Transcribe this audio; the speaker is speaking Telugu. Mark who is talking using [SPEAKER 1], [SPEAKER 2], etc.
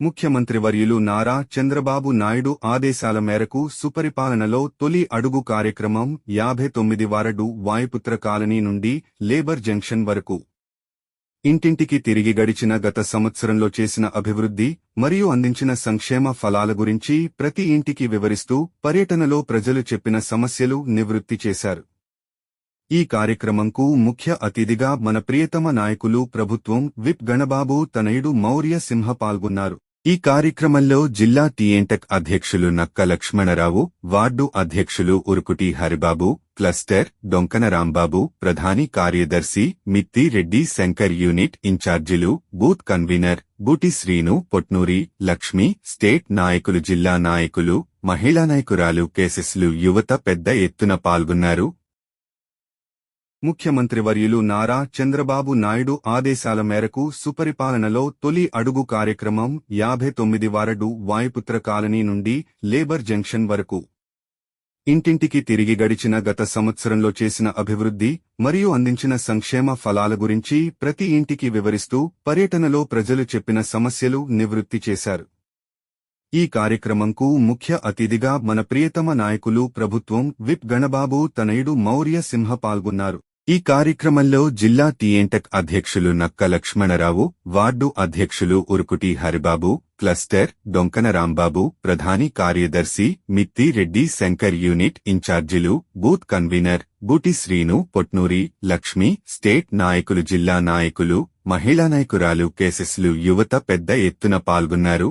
[SPEAKER 1] ముఖ్యమంత్రి వర్యులు నారా చంద్రబాబు నాయుడు ఆదేశాల మేరకు సుపరిపాలనలో తొలి అడుగు కార్యక్రమం యాభై తొమ్మిది వారడు వాయుపుత్ర కాలనీ నుండి లేబర్ జంక్షన్ వరకు. ఇంటింటికి తిరిగి గడిచిన గత సంవత్సరంలో చేసిన అభివృద్ధి మరియు అందించిన సంక్షేమ ఫలాల గురించి ప్రతి ఇంటికి వివరిస్తూ పర్యటనలో ప్రజలు చెప్పిన సమస్యలు నివృత్తి చేశారు. ఈ కార్యక్రమంకు ముఖ్య అతిథిగా మన ప్రియతమ నాయకులు ప్రభుత్వం విప్ గణబాబు తనయుడు మౌర్య సింహ పాల్గొన్నారు. ఈ కార్యక్రమంలో జిల్లా టీఎంటెక్ అధ్యక్షులు నక్క లక్ష్మణరావు వార్డు అధ్యక్షులు ఉరుకుటి హరిబాబు క్లస్టర్ డొంకన రాంబాబు ప్రధాని కార్యదర్శి మిత్తి రెడ్డి శంకర్ యూనిట్ ఇన్ఛార్జీలు booth convener Buti Srinu Potnuri Lakshmi state నాయకులు జిల్లా నాయకులు మహిళా నాయకురాలు కేసెస్లు యువత పెద్ద ఎత్తున పాల్గొన్నారు. ముఖ్యమంత్రి వర్యులు నారా చంద్రబాబు నాయుడు ఆదేశాల మేరకు సుపరిపాలనలో తొలి అడుగు కార్యక్రమం యాభై తొమ్మిది వారడు వాయుపుత్ర కాలనీ నుండి లేబర్ జంక్షన్ వరకు. ఇంటింటికి తిరిగి గడిచిన గత సంవత్సరంలో చేసిన అభివృద్ధి మరియు అందించిన సంక్షేమ ఫలాల గురించి ప్రతి ఇంటికి వివరిస్తూ పర్యటనలో ప్రజలు చెప్పిన సమస్యలు నివృత్తి చేశారు. ఈ కార్యక్రమంకు ముఖ్య అతిథిగా మన ప్రియతమ నాయకులు ప్రభుత్వం విప్ గణబాబు తనయుడు మౌర్య సింహ పాల్గొన్నారు. ఈ కార్యక్రమంలో జిల్లా టీఎంటెక్ అధ్యక్షులు నక్క లక్ష్మణరావు వార్డు అధ్యక్షులు ఉరుకుటి హరిబాబు క్లస్టర్ డొంకన రాంబాబు ప్రధాని కార్యదర్శి మిత్తి రెడ్డి శంకర్ యూనిట్ ఇన్ఛార్జీలు booth convener Buti Srinu Potnuri Lakshmi state నాయకులు జిల్లా నాయకులు మహిళా నాయకురాలు కేసెస్లు యువత పెద్ద ఎత్తున పాల్గొన్నారు.